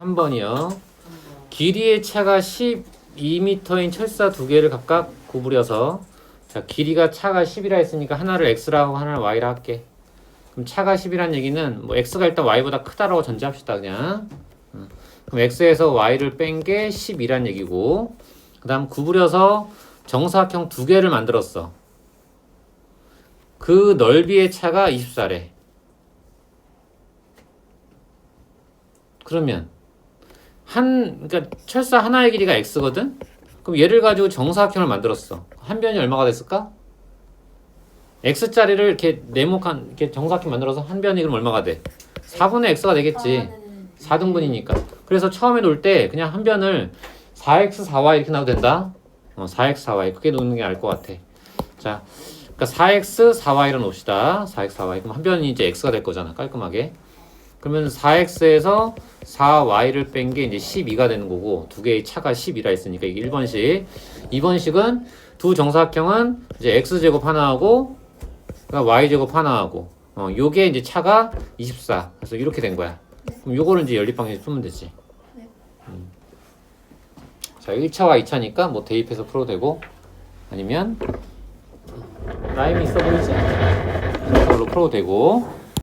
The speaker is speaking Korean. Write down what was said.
3번이요. 길이의 차가 12m인 철사 두 개를 각각 구부려서 자, 길이가 차가 10이라 했으니까 하나를 x라고 하나를 y라 할게. 그럼 차가 10이란 얘기는 뭐 x가 일단 y보다 크다라고 전제합시다 그냥. 어. 그럼 x에서 y를 뺀 게 10이란 얘기고 그다음 구부려서 정사각형 두 개를 만들었어. 그 넓이의 차가 24래. 그러면 한 그러니까 철사 하나의 길이가 x거든. 그럼 얘를 가지고 정사각형을 만들었어. 한 변이 얼마가 됐을까? x짜리를 이렇게 네모칸 이렇게 정사각형 만들어서 한 변이 그럼 얼마가 돼? 4분의 x가 되겠지. 4등분이니까. 그래서 처음에 놓을 때 그냥 한 변을 4x 4y 이렇게 나도 된다. 어, 4x 4y 그게 놓는 게 나을 것 같아. 자, 그러니까 4x 4y로 놓읍시다. 4x 4y 그럼 한 변이 이제 x가 될 거잖아. 깔끔하게. 그러면 4x에서 4y를 뺀 게 이제 12가 되는 거고 두 개의 차가 10이라 했으니까 이게 1번식. 2번식은 두 정사각형은 이제 x 제곱 하나 하고 그다음 y 제곱 하나 하고 어 요게 이제 차가 24. 그래서 이렇게 된 거야. 그럼 요거를 이제 연립 방식 풀면 되지. 네. 음. 자, 1차와 2차니까 뭐 대입해서 풀어도 되고 아니면 라임이 있어 보이지? 그걸로 풀어도 되고